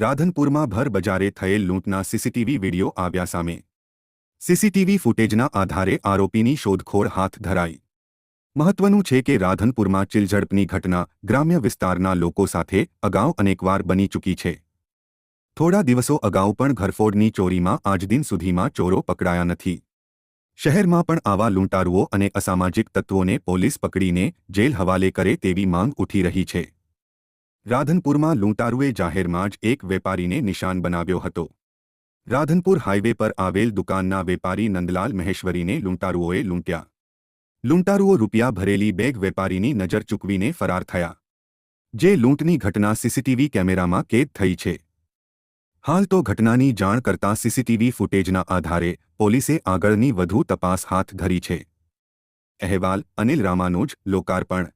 રાધનપુરમાં ભર બજારે થયેલ લૂંટના CCTV video આવ્યા સામે. સીસીટીવી ફૂટેજના આધારે આરોપીની શોધખોળ હાથ ધરાઈ. મહત્વનું છે કે રાધનપુરમાં ચિલઝડપની ઘટના ગ્રામ્ય વિસ્તારના લોકો સાથે અગાઉ અનેકવાર બની ચૂકી છે. થોડા દિવસો અગાઉ પણ ઘરફોડની ચોરીમાં આજદિન સુધીમાં ચોરો પકડાયા નથી. શહેરમાં પણ આવા લૂંટારુઓ અને અસામાજિક તત્વોને પોલીસ પકડીને જેલ હવાલે કરે તેવી માંગ ઉઠી રહી છે. રાધનપુરમાં લૂંટારુએ જાહેરમાં જ એક વેપારીને નિશાન બનાવ્યો હતો. રાધનપુર હાઇવે પર આવેલ દુકાનના વેપારી નંદલાલ મહેશ્વરીને લૂંટારુઓએ લૂંટ્યા. લૂંટારુઓ રૂપિયા ભરેલી બેગ વેપારીની નજર ચૂકવીને ફરાર થયા. જે લૂંટની ઘટના સીસીટીવી કેમેરામાં કેદ થઈ છે. હાલ તો ઘટનાની જાણ કરતા સીસીટીવી ફૂટેજના આધારે પોલીસે આગળની વધુ તપાસ હાથ ધરી છે. અહેવાલ અનિલ રામાનુજ, લોકાર્પણ.